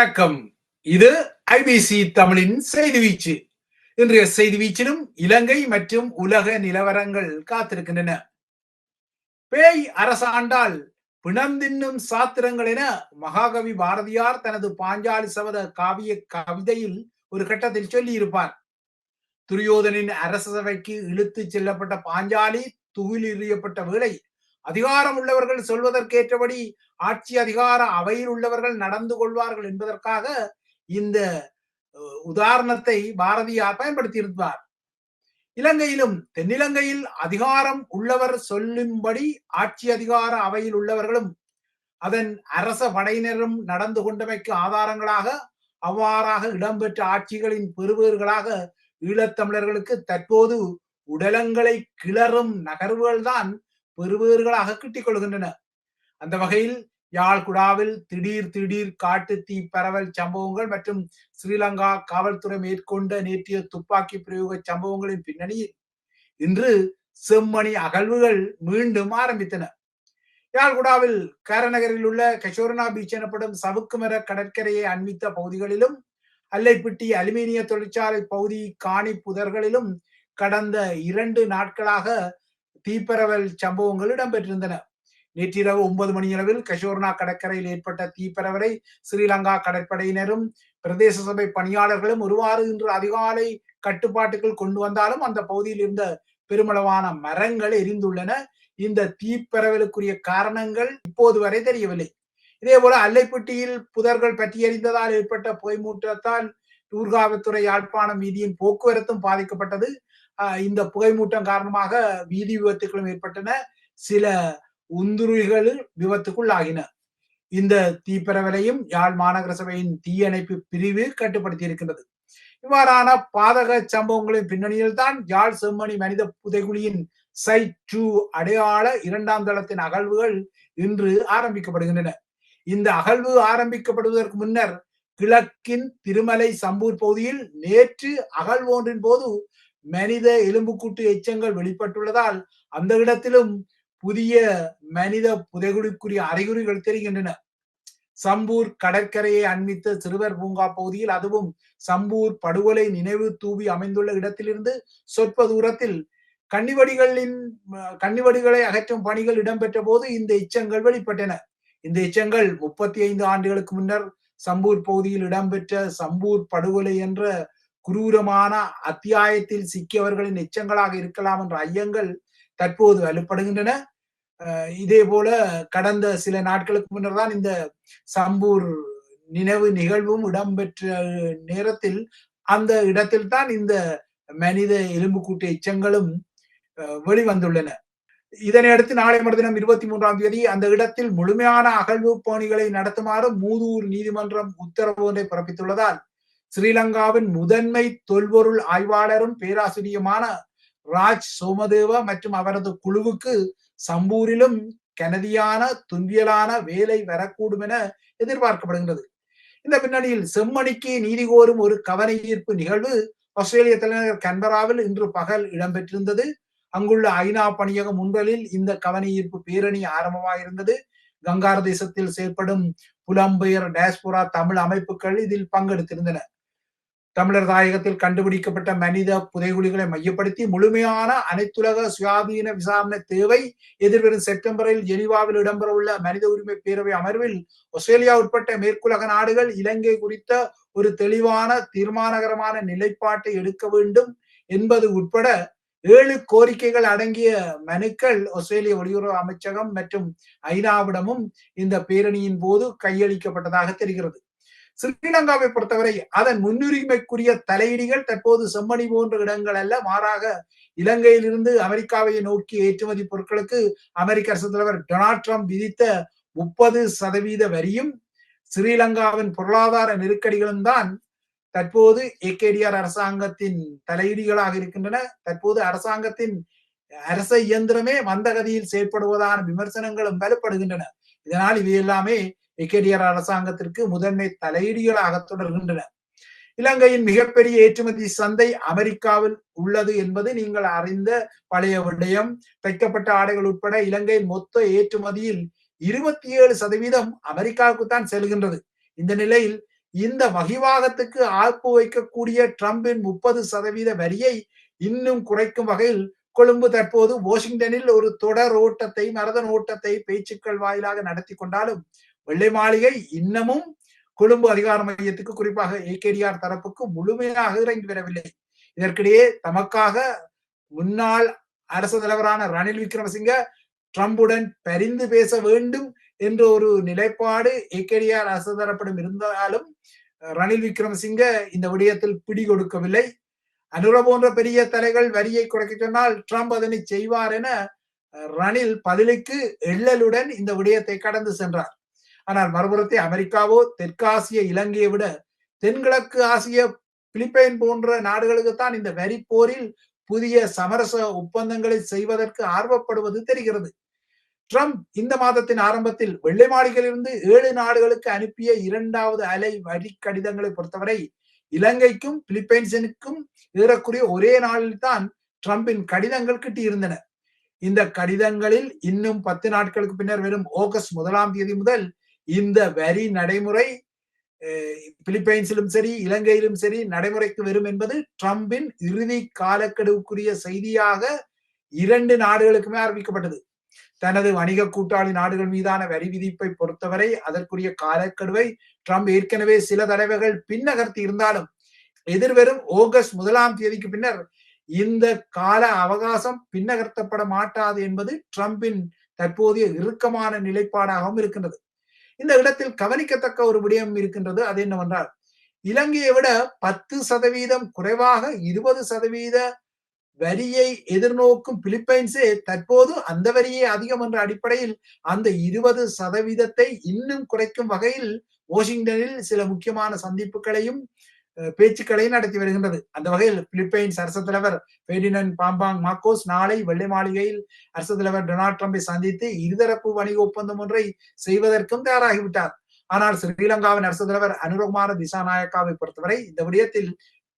வணக்கம். இது ஐபிசி தமிழின் செய்தி வீச்சு. இன்றைய செய்தி வீச்சிலும் இலங்கை மற்றும் உலக நிலவரங்கள் காத்திருக்கின்றன. பேய் அரசாண்டால் பிணம் தின்னும் சாத்திரங்கள் என மகாகவி பாரதியார் தனது பாஞ்சாலி சபத காவிய கவிதையில் ஒரு கட்டத்தில் சொல்லியிருப்பார். துரியோதனின் அரச சபைக்கு இழுத்துச் செல்லப்பட்ட பாஞ்சாலி துகில் எறியப்பட்ட வேளை அதிகாரம் உள்ளவர்கள் சொல்வதற்கேற்றபடி ஆட்சி அதிகார அவையில் உள்ளவர்கள் நடந்து கொள்வார்கள் என்பதற்காக இந்த உதாரணத்தை பாரதியார் பயன்படுத்தியிருப்பார். இலங்கையிலும் தென்னிலங்கையில் அதிகாரம் உள்ளவர் சொல்லும்படி ஆட்சி அதிகார அவையில் உள்ளவர்களும் அதன் அரச படையினரும் நடந்து கொண்டமைக்கு ஆதாரங்களாக அவ்வாறாக இடம்பெற்ற ஆட்சிகளின் பெறுபேறுகளாக ஈழத்தமிழர்களுக்கு தற்போது உடலங்களை கிளறும் நகர்வுகள் தான் பெறுபேறுகளாக கிட்டிக் கொள்கின்றன. அந்த வகையில் யாழ்குடாவில் திடீர் திடீர் காட்டு தீ பரவல் சம்பவங்கள் மற்றும் ஸ்ரீலங்கா காவல்துறை மேற்கொண்ட நேற்றைய துப்பாக்கி பிரயோக சம்பவங்களின் பின்னணியில் இன்று செம்மணி அகழ்வுகள் மீண்டும் ஆரம்பித்தன. யாழ்குடாவில் காரநகரில் உள்ள கஷோரனா பீச் எனப்படும் சவுக்குமர கடற்கரையை அண்மித்த பகுதிகளிலும் அல்லைப்பிட்டி அலுமினிய தொழிற்சாலை பகுதி காணி புதர்களிலும் கடந்த இரண்டு நாட்களாக தீப்பரவல் சம்பவங்கள் இடம்பெற்றிருந்தன நேற்றிரவு ஒன்பது மணியளவில் கஷோர்னா கடற்கரையில் ஏற்பட்ட தீப்பரவலை ஸ்ரீலங்கா கடற்படையினரும் பிரதேச சபை பணியாளர்களும் ஒருவாறு இன்று அதிகாலை கட்டுப்பாட்டுக்குள் கொண்டு வந்தாலும் அந்த பகுதியில் இருந்த பெருமளவான மரங்கள் எரிந்துள்ளன. இந்த தீப்பரவலுக்குரிய காரணங்கள் இப்போது வரை தெரியவில்லை. இதே போல அல்லைப்பட்டியில் புதர்கள் பற்றி எறிந்ததால் ஏற்பட்ட புகைமூட்டத்தால் தூர்காவத்துறை யாழ்ப்பாணம் வீதியின் போக்குவரத்தும் பாதிக்கப்பட்டது. இந்த புகைமூட்டம் காரணமாக வீதி விபத்துகளும் ஏற்பட்டன. சில உந்துருளிகள் விபத்துக்குள் ஆகின இந்த தீப்பரவலையும் யாழ் மாநகர சபையின் தீயணைப்பு பிரிவு கட்டுப்படுத்தி இருக்கின்றது. இவ்வாறான பாதக சம்பவங்களின் பின்னணியில் தான் யாழ் செம்மணி மனித புதைகுழியின் சைட் டூ அடையாள இரண்டாம் தளத்தின் அகழ்வுகள் இன்று ஆரம்பிக்கப்படுகின்றன. இந்த அகழ்வு ஆரம்பிக்கப்படுவதற்கு முன்னர் கிழக்கின் திருமலை சம்பூர் பகுதியில் நேற்று அகழ்வு ஒன்றின் போது மனித எலும்புக்கூட்டு எச்சங்கள் வெளிப்பட்டுள்ளதால் அந்த இடத்திலும் புதிய மனித புதைகுடிக்குரிய அறிகுறிகள் தெரிகின்றன. சம்பூர் கடற்கரையை அண்மித்த சிறுவர் பூங்கா பகுதியில் அதுவும் சம்பூர் படுகொலை நினைவு தூவி அமைந்துள்ள இடத்திலிருந்து சொற்ப தூரத்தில் கன்னிவடிகளின் கன்னிவடிகளை அகற்றும் பணிகள் இடம்பெற்ற போது இந்த எச்சங்கள் வெளிப்பட்டன. இந்த எச்சங்கள் முப்பத்தி ஐந்து ஆண்டுகளுக்கு முன்னர் சம்பூர் பகுதியில் இடம்பெற்ற சம்பூர் படுகொலை என்ற குரூரமான அத்தியாயத்தில் சிக்கியவர்களின் எச்சங்களாக இருக்கலாம் என்ற ஐயங்கள் தற்போது வலுப்படுகின்றன அஹ் இதே போல கடந்த சில நாட்களுக்கு முன்னர் தான் இந்த சம்பூர் நினைவு நிகழ்வும் இடம்பெற்ற நேரத்தில் அந்த இடத்தில் தான் இந்த மனித எலும்புக்கூட்டு எச்சங்களும் அஹ், வெளிவந்துள்ளன. இதனையடுத்து நாளை மறுதினம் இருபத்தி மூன்றாம் தேதி அந்த இடத்தில் முழுமையான அகழ்வு பணிகளை நடத்துமாறு மூதூர் நீதிமன்றம் உத்தரவு ஒன்றை பிறப்பித்துள்ளதால் ஸ்ரீலங்காவின் முதன்மை தொல்பொருள் ஆய்வாளரும் பேராசிரியருமான ராஜ் சோமதேவ மற்றும் அவரது குழுவுக்கு சம்பூரிலும் கனதியான துன்பியலான வேலை வரக்கூடும் என எதிர்பார்க்கப்படுகின்றது. இந்த பின்னணியில் செம்மணிக்கு நீதி கோரும் ஒரு கவன ஈர்ப்பு நிகழ்வு ஆஸ்திரேலிய தலைநகர் கன்பராவில் இன்று பகல் இடம்பெற்றிருந்தது. அங்குள்ள ஐநா பணியகம் முன்பலில் இந்த கவன ஈர்ப்பு பேரணி ஆரம்பமாயிருந்தது. கங்கார தேசத்தில் செயல்படும் புலம்பெயர் டேஸ்போரா தமிழ் அமைப்புகள் இதில் பங்கெடுத்திருந்தன. தமிழர் தாயகத்தில் கண்டுபிடிக்கப்பட்ட மனித புதைகுழிகளை மையப்படுத்தி முழுமையான அனைத்துலக சுயாதீன விசாரணை தேவை. எதிர்வரும் செப்டம்பரில் ஜெனீவாவில் இடம்பெறவுள்ள மனித உரிமை பேரவை அமர்வில் ஆஸ்திரேலியா உட்பட்ட மேற்குலக நாடுகள் இலங்கை குறித்த ஒரு தெளிவான தீர்மானகரமான நிலைப்பாட்டை எடுக்க வேண்டும் என்பது உட்பட ஏழு கோரிக்கைகள் அடங்கிய மனுக்கள் ஆஸ்திரேலிய வெளியுறவு அமைச்சகம் மற்றும் ஐநாவிடமும் இந்த பேரணியின் போது கையளிக்கப்பட்டதாக தெரிகிறது. ஸ்ரீலங்காவை பொறுத்தவரை அதன் முன்னுரிமைக்குரிய தலையீடுகள் தற்போது செம்மணி போன்ற இடங்கள் அல்ல. மாறாக இலங்கையிலிருந்து அமெரிக்காவை நோக்கி ஏற்றுமதி பொருட்களுக்கு அமெரிக்க அரசு தலைவர் டொனால்ட் ட்ரம்ப் விதித்த முப்பது சதவீத வரியும் ஸ்ரீலங்காவின் பொருளாதார நெருக்கடிகளும் தான் தற்போது ஏகேடிஆர் அரசாங்கத்தின் தலையீடுகளாக இருக்கின்றன. தற்போது அரசாங்கத்தின் அரச இயந்திரமே மந்தகதியில் செயற்படுவதான விமர்சனங்களும் வலுப்படுகின்றன. இதனால் இவையெல்லாமே எல்லாமே அரசாங்கத்திற்கு முதன்மை தலையீடுகளாக தொடர்கின்றன. இலங்கையின் மிகப்பெரிய ஏற்றுமதி சந்தை அமெரிக்காவில் உள்ளது என்பது நீங்கள் அறிந்த பழைய விடயம் தைக்கப்பட்ட ஆடைகள் உட்பட இலங்கையின் மொத்த ஏற்றுமதியில் இருபத்தி ஏழு சதவீதம் அமெரிக்காவுக்கு தான் செல்கின்றது. இந்த நிலையில் இந்த வகிவாகத்துக்கு ஆப்பு வைக்கக்கூடிய டிரம்பின் முப்பது சதவீத வரியை இன்னும் குறைக்கும் வகையில் கொழும்பு தற்போது வாஷிங்டனில் ஒரு தொடர் ஓட்டத்தை மரதன் ஓட்டத்தை பேச்சுக்கள் வாயிலாக நடத்தி கொண்டாலும் வெள்ளை மாளிகை இன்னமும் கொழும்பு அதிகார மையத்துக்கு குறிப்பாக ஏகேடிஆர் தரப்புக்கு முழுமையாக இறங்கி வரவில்லை. இதற்கிடையே தமக்காக முன்னாள் அரசு தலைவரான ரணில் விக்ரமசிங்க ட்ரம்புடன் பரிந்து பேச வேண்டும் என்ற ஒரு நிலைப்பாடு ஏகேடிஆர் அரசு தரப்பிடம் இருந்தாலும் ரணில் விக்ரமசிங்க இந்த விடயத்தில் பிடி கொடுக்கவில்லை அனுர போன்ற பெரிய தலைகள் வரியை குறைக்க சொன்னால் ட்ரம்ப் அதனை செய்வார் என ரணில் பதிலுக்கு எள்ளலுடன் இந்த விடயத்தை கடந்து சென்றார். ஆனால் மறுபுறத்தை அமெரிக்காவோ தெற்காசிய இலங்கையை விட தென்கிழக்கு ஆசிய பிலிப்பைன் போன்ற நாடுகளுக்குத்தான் இந்த வரி போரில் புதிய சமரச ஒப்பந்தங்களை செய்வதற்கு ஆர்வப்படுவது தெரிகிறது. ட்ரம்ப் இந்த மாதத்தின் ஆரம்பத்தில் வெள்ளை மாளிகையிலிருந்து ஏழு நாடுகளுக்கு அனுப்பிய இரண்டாவது அலை வரி கடிதங்களை பொறுத்தவரை இலங்கைக்கும் பிலிப்பைன்ஸினுக்கும் ஏறக்குறைய ஒரே நாளில் தான் ட்ரம்பின் கடிதங்கள் கிட்டியிருந்தன. இந்த கடிதங்களில் இன்னும் பத்து நாட்களுக்கு பின்னர் வெறும் ஆகஸ்ட் முதலாம் தேதி முதல் இந்த வரி நடைமுறை பிலிப்பைன்ஸிலும் சரி இலங்கையிலும் சரி நடைமுறைக்கு வரும் என்பது ட்ரம்பின் இறுதி காலக்கெடுவுக்குரிய செய்தியாக இரண்டு நாடுகளுக்குமே அறிவிக்கப்பட்டது. தனது வணிக கூட்டாளி நாடுகள் மீதான வரி விதிப்பை பொறுத்தவரை அதற்குரிய காலக்கெடுவை ட்ரம்ப் ஏற்கனவே சில தடவைகள் பின்னகர்த்தி இருந்தாலும் எதிர்வரும் ஆகஸ்ட் முதலாம் தேதிக்கு பின்னர் இந்த கால அவகாசம் பின்னகர்த்தப்பட மாட்டாது என்பது ட்ரம்பின் தற்போதைய இறுக்கமான நிலைப்பாடாகவும் இருக்கின்றது. இந்த இடத்தில் கவனிக்கத்தக்க ஒரு விடயம் இருக்கின்றது அது என்னவென்றால் இலங்கையை விட பத்து சதவீதம் குறைவாக இருபது சதவீத வரியை எதிர்நோக்கும் பிலிப்பைன்ஸே தற்போது அந்த வரியை அதிகம் என்ற அடிப்படையில் அந்த இருபது சதவீதத்தை இன்னும் குறைக்கும் வகையில் வாஷிங்டனில் சில முக்கியமான சந்திப்புகளையும் பேச்சுக்களையும் நடத்தி வருகின்றது. அந்த வகையில் பிலிப்பைன்ஸ் அரசு தலைவர் பெர்டினன் பாம்பாங் மாக்கோஸ் நாளை வெள்ளை மாளிகையில் அரசு தலைவர் டொனால்ட் ட்ரம்பை சந்தித்து இருதரப்பு வணிக ஒப்பந்தம் ஒன்றை செய்வதற்கும் தயாராகிவிட்டார். ஆனால் ஸ்ரீலங்காவின் அரசு தலைவர் அனுரகுமார திசாநாயக்காவை பொறுத்தவரை இந்த விடயத்தில்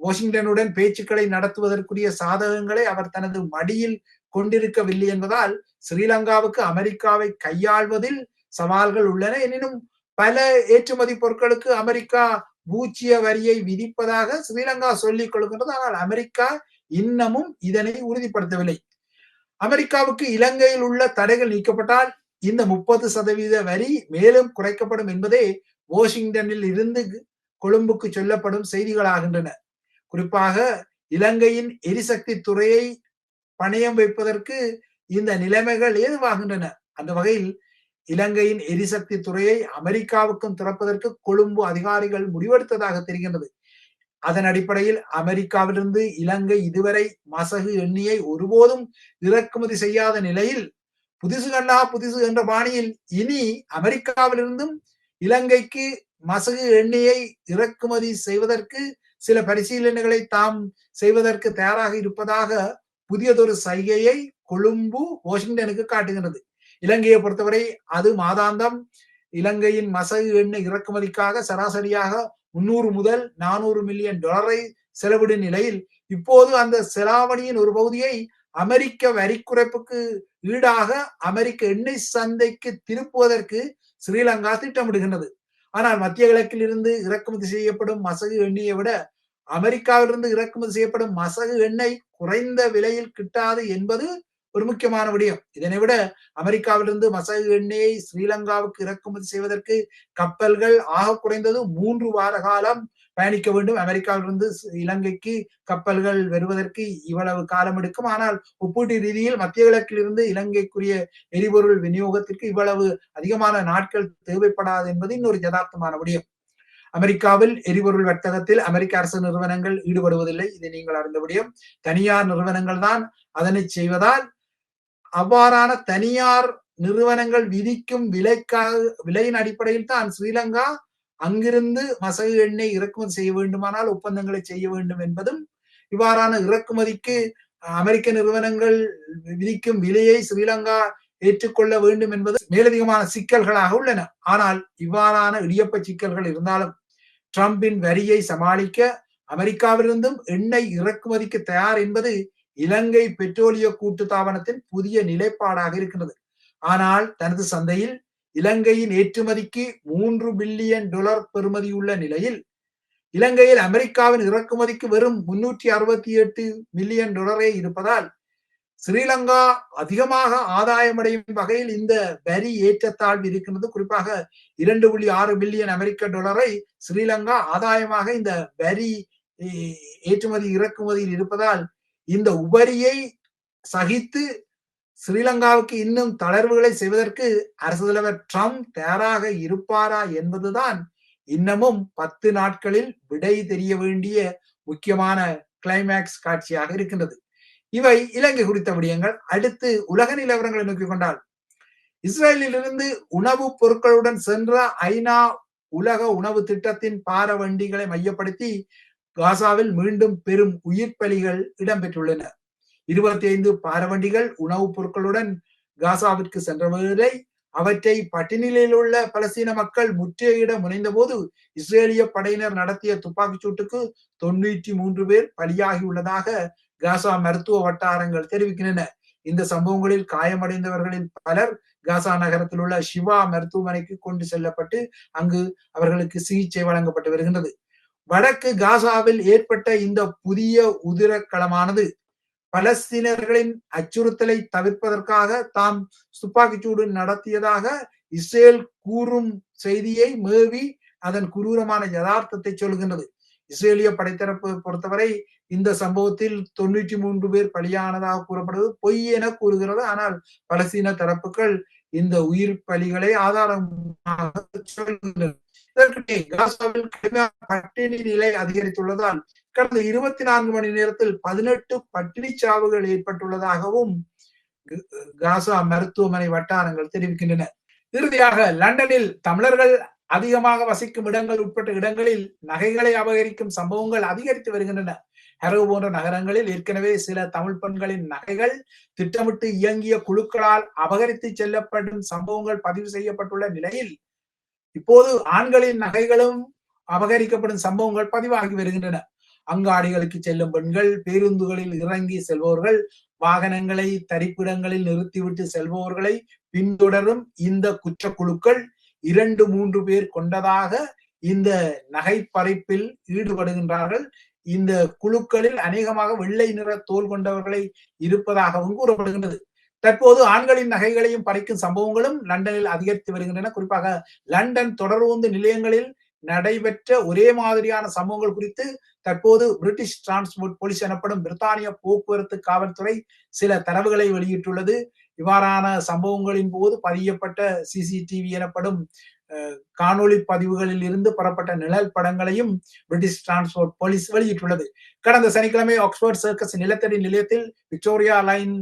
வாஷிங்டனுடன் பேச்சுக்களை நடத்துவதற்குரிய சாதகங்களை அவர் தனது மடியில் கொண்டிருக்கவில்லை என்பதால் ஸ்ரீலங்காவுக்கு அமெரிக்காவை கையாள்வதில் சவால்கள் உள்ளன. எனினும் பல ஏற்றுமதி பொருட்களுக்கு அமெரிக்கா பூச்சிய வரியை விதிப்பதாக ஸ்ரீலங்கா சொல்லிக் கொள்கின்றது ஆனால் அமெரிக்கா இன்னமும் இதனை உறுதிப்படுத்தவில்லை. அமெரிக்காவுக்கு இலங்கையில் உள்ள தடைகள் நீக்கப்பட்டால் இந்த முப்பது சதவீத வரி மேலும் குறைக்கப்படும் என்பதே வாஷிங்டனில் இருந்து கொழும்புக்கு சொல்லப்படும் செய்திகளாகின்றன. குறிப்பாக இலங்கையின் எரிசக்தி துறையை பணயம் வைப்பதற்கு இந்த நிலைமைகள் ஏதுவாகின்றன. அந்த வகையில் இலங்கையின் எரிசக்தி துறையை அமெரிக்காவுக்கும் திறப்பதற்கு கொழும்பு அதிகாரிகள் முடிவெடுத்ததாக தெரிகின்றது. அதன் அடிப்படையில் அமெரிக்காவிலிருந்து இலங்கை இதுவரை மசகு எண்ணியை ஒருபோதும் இறக்குமதி செய்யாத நிலையில் புதுசு கண்டா புதுசு என்ற பாணியில் இனி அமெரிக்காவிலிருந்தும் இலங்கைக்கு மசகு எண்ணியை இறக்குமதி செய்வதற்கு சில பரிசீலனைகளை தாம் செய்வதற்கு தயாராக இருப்பதாக புதியதொரு சைகையை கொழும்பு வாஷிங்டனுக்கு காட்டுகின்றது. இலங்கையை பொறுத்தவரை அது மாதாந்தம். இலங்கையின் மசகு எண்ணெய் இறக்குமதிக்காக சராசரியாக முன்னூறு முதல் நானூறு மில்லியன் டாலரை செலவிடும் நிலையில் இப்போது அந்த செலாவணியின் ஒரு பகுதியை அமெரிக்க வரி குறைப்புக்கு ஈடாக அமெரிக்க எண்ணெய் சந்தைக்கு திருப்புவதற்கு ஸ்ரீலங்கா திட்டமிடுகின்றது. ஆனால் மத்திய கிழக்கில் இருந்து இறக்குமதி செய்யப்படும் மசகு எண்ணெயை விட அமெரிக்காவிலிருந்து இறக்குமதி செய்யப்படும் மசகு எண்ணெய் குறைந்த விலையில் கிட்டாது என்பது ஒரு முக்கியமான விடயம். இதனை விட அமெரிக்காவிலிருந்து மசகு எண்ணெயை ஸ்ரீலங்காவுக்கு இறக்குமதி செய்வதற்கு கப்பல்கள் ஆக குறைந்தது மூன்று வார காலம் பயணிக்க வேண்டும். அமெரிக்காவிலிருந்து இலங்கைக்கு கப்பல்கள் வருவதற்கு இவ்வளவு காலம் எடுக்கும். ஆனால் ஒப்பீட்டு ரீதியில் மத்திய கிழக்கில் இருந்து இலங்கைக்குரிய எரிபொருள் விநியோகத்திற்கு இவ்வளவு அதிகமான நாட்கள் தேவைப்படாது என்பது இன்னொரு யதார்த்தமான விடயம். அமெரிக்காவில் எரிபொருள் வர்த்தகத்தில் அமெரிக்க அரசு நிறுவனங்கள் ஈடுபடுவதில்லை. இதை நீங்கள் அறிந்த விடயம். தனியார் நிறுவனங்கள் தான் அதனை செய்வதால் அவ்வாறான தனியார் நிறுவனங்கள் விதிக்கும் விலைக்காக விலையின் அடிப்படையில் தான் ஸ்ரீலங்கா அங்கிருந்து மசகு எண்ணெய் இறக்குமதி செய்ய வேண்டுமானால் ஒப்பந்தங்களை செய்ய வேண்டும் என்பதும் இவ்வாறான இறக்குமதிக்கு அமெரிக்க நிறுவனங்கள் விதிக்கும் விலையை ஸ்ரீலங்கா ஏற்றுக்கொள்ள வேண்டும் என்பது மேலதிகமான சிக்கல்களாக உள்ளன. ஆனால் இவ்வாறான இடியப்ப சிக்கல்கள் இருந்தாலும் ட்ரம்பின் வரியை சமாளிக்க அமெரிக்காவிலிருந்தும் எண்ணெய் இறக்குமதிக்கு தயார் என்பது இலங்கை பெட்ரோலிய கூட்டுத்தாபனத்தின் புதிய நிலைப்பாடாக இருக்கிறது ஆனால் தனது சந்தையில் இலங்கையின் ஏற்றுமதிக்கு மூன்று பில்லியன் டாலர் பெறுமதியுள்ள நிலையில் இலங்கையில் அமெரிக்காவின் இறக்குமதிக்கு வெறும் முன்னூற்றி அறுபத்தி எட்டு மில்லியன் டாலரே இருப்பதால் ஸ்ரீலங்கா அதிகமாக ஆதாயமடையும் வகையில் இந்த வரி ஏற்றத்தாழ்வு இருக்கின்றது. குறிப்பாக இரண்டு புள்ளி ஆறு பில்லியன் அமெரிக்க டாலரை ஸ்ரீலங்கா ஆதாயமாக இந்த வரி ஏற்றுமதி இறக்குமதியில் இருப்பதால் இந்த உபரியை சகித்து ஸ்ரீலங்காவுக்கு இன்னும் தளர்வுகளை செய்வதற்கு அரசு தலைவர் ட்ரம்ப் தயாராக இருப்பாரா என்பதுதான் இன்னமும் பத்து நாட்களில் விடை தெரிய வேண்டிய முக்கியமான கிளைமேக்ஸ் காட்சியாக இருக்கின்றது. இவை இலங்கை குறித்த விடயங்கள். அடுத்து உலக நிலவரங்களை நோக்கிக் கொண்டால் இஸ்ரேலிலிருந்து உணவுப் பொருட்களுடன் சென்ற ஐநா உலக உணவு திட்டத்தின் பார வண்டிகளை மையப்படுத்தி காசாவில் மீண்டும் பெரும் உயிர் பலிகள் இடம்பெற்றுள்ளன. இருபத்தி ஐந்து பாரவண்டிகள் உணவுப் பொருட்களுடன் காசாவிற்கு சென்றவர்களை அவற்றை பட்டினிலையில் உள்ள பலஸ்தீன மக்கள் முற்றுகையிட முனைந்தபோது இஸ்ரேலிய படையினர் நடத்திய துப்பாக்கிச் சூட்டுக்கு தொண்ணூற்றி மூன்று பேர் பலியாகியுள்ளதாக காசா மருத்துவ வட்டாரங்கள் தெரிவிக்கின்றன. இந்த சம்பவங்களில் காயமடைந்தவர்களில் பலர் காசா நகரத்தில் உள்ள சிவா மருத்துவமனைக்கு கொண்டு செல்லப்பட்டு அங்கு அவர்களுக்கு சிகிச்சை வழங்கப்பட்டு வருகின்றது. வடக்கு காசாவில் ஏற்பட்ட இந்த புதிய உதிரக்களமானது பலஸ்தீனர்களின் அச்சுறுத்தலை தவிர்ப்பதற்காக தாம் துப்பாக்கிச்சூடு நடத்தியதாக இஸ்ரேல் கூறும் செய்தியை மேவி அதன் குரூரமான யதார்த்தத்தை சொல்கின்றது. இஸ்ரேலிய படைத்தரப்பு பொறுத்தவரை இந்த சம்பவத்தில் தொண்ணூற்றி மூன்று பேர் பலியானதாக கூறப்படுவது பொய் என கூறுகிறது. ஆனால் பலஸ்தீன தரப்புகள் இந்த உயிர் பலிகளை ஆதாரமாக சொல்கின்றன இதற்கிடையே காசாவில் பட்டினி நிலை அதிகரித்துள்ளதால் கடந்த இருபத்தி நான்கு மணி நேரத்தில் பதினெட்டு பட்டினி சாவுகள் ஏற்பட்டுள்ளதாகவும் காசா மருத்துவமனை வட்டாரங்கள் தெரிவிக்கின்றன. இறுதியாக லண்டனில் தமிழர்கள் அதிகமாக வசிக்கும் இடங்கள் உட்பட்ட இடங்களில் நகைகளை அபகரிக்கும் சம்பவங்கள் அதிகரித்து வருகின்றன. ஹெரவு போன்ற நகரங்களில் ஏற்கனவே சில தமிழ் பெண்களின் நகைகள் திட்டமிட்டு இயங்கிய குழுக்களால் அபகரித்து செல்லப்படும் சம்பவங்கள் பதிவு செய்யப்பட்டுள்ள நிலையில் இப்போது ஆண்களின் நகைகளும் அபகரிக்கப்படும் சம்பவங்கள் பதிவாகி வருகின்றன. அங்காடிகளுக்கு செல்லும் பெண்கள் பேருந்துகளில் இறங்கி செல்பவர்கள் வாகனங்களை தரிப்பிடங்களில் நிறுத்திவிட்டு செல்பவர்களை பின்தொடரும் இந்த குற்றக்குழுக்கள் இரண்டு மூன்று பேர் கொண்டதாக இந்த நகை பறிப்பில் ஈடுபடுகின்றார்கள். இந்த குழுக்களில் அநேகமாக வெள்ளை நிற தோல் கொண்டவர்களை இருப்பதாகவும் கூறப்படுகின்றது. தற்போது ஆண்களின் நகைகளையும் பறிக்கும் சம்பவங்களும் லண்டனில் அதிகரித்து வருகின்றன. குறிப்பாக லண்டன் தொடர்ந்து நிலையங்களில் நடைபெற்ற ஒரே மாதிரியான சம்பவங்கள் குறித்து தற்போது பிரிட்டிஷ் டிரான்ஸ்போர்ட் போலீஸ் எனப்படும் பிரித்தானிய போக்குவரத்து காவல்துறை சில தரவுகளை வெளியிட்டுள்ளது. இவ்வாறான சம்பவங்களின் போது பதியப்பட்ட சிசிடிவி எனப்படும் காணொளி பதிவுகளில் இருந்து பெறப்பட்ட நிழல் படங்களையும் பிரிட்டிஷ் டிரான்ஸ்போர்ட் போலீஸ் வெளியிட்டுள்ளது. கடந்த சனிக்கிழமை ஆக்ஸ்போர்ட் சர்க்கஸ் நிலத்தடி நிலையத்தில் விக்டோரியா லைன்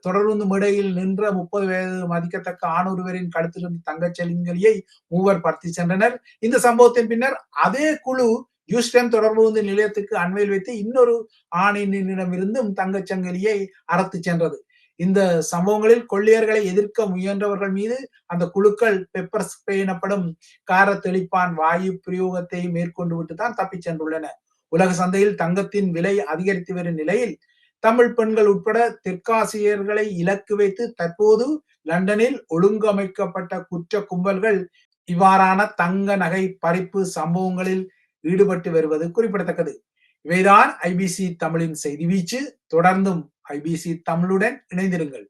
தொடர்ந்து மேடையில் நின்ற முப்பது வயது மதிக்கத்தக்க ஆணொருவரின் கழுத்திலிருந்து தங்கச் செலிங்கலியை மூவர் படுத்தி சென்றனர். இந்த சம்பவத்தின் பின்னர் அதே குழு யூஸ்டன் தொடர்பு வந்து நிலையத்துக்கு அண்மையில் வைத்து இன்னொரு ஆணினிடமிருந்தும் தங்கச்சங்கலியை அறத்து சென்றது. இந்த சம்பவங்களில் கொள்ளையர்களை எதிர்க்க முயன்றவர்கள் மீது அந்த குழுக்கள் பெப்பர் ஸ்ப்ரே எனப்படும் கார தெளிப்பான் வாயு பிரயோகத்தை மேற்கொண்டு விட்டு தான் தப்பிச் சென்றுள்ளன. உலக சந்தையில் தங்கத்தின் விலை அதிகரித்து வரும் நிலையில் தமிழ் பெண்கள் உட்பட தெற்காசியர்களை இலக்கு வைத்து தற்போது லண்டனில் ஒழுங்கமைக்கப்பட்ட குற்ற கும்பல்கள் இவ்வாறான தங்க நகை பறிப்பு சம்பவங்களில் ஈடுபட்டு வருவது குறிப்பிடத்தக்கது. இவைதான் ஐபிசி தமிழின் செய்தி வீச்சு. தொடர்ந்தும் ஐபிசி தமிழுடன் இணைந்திருங்கள்.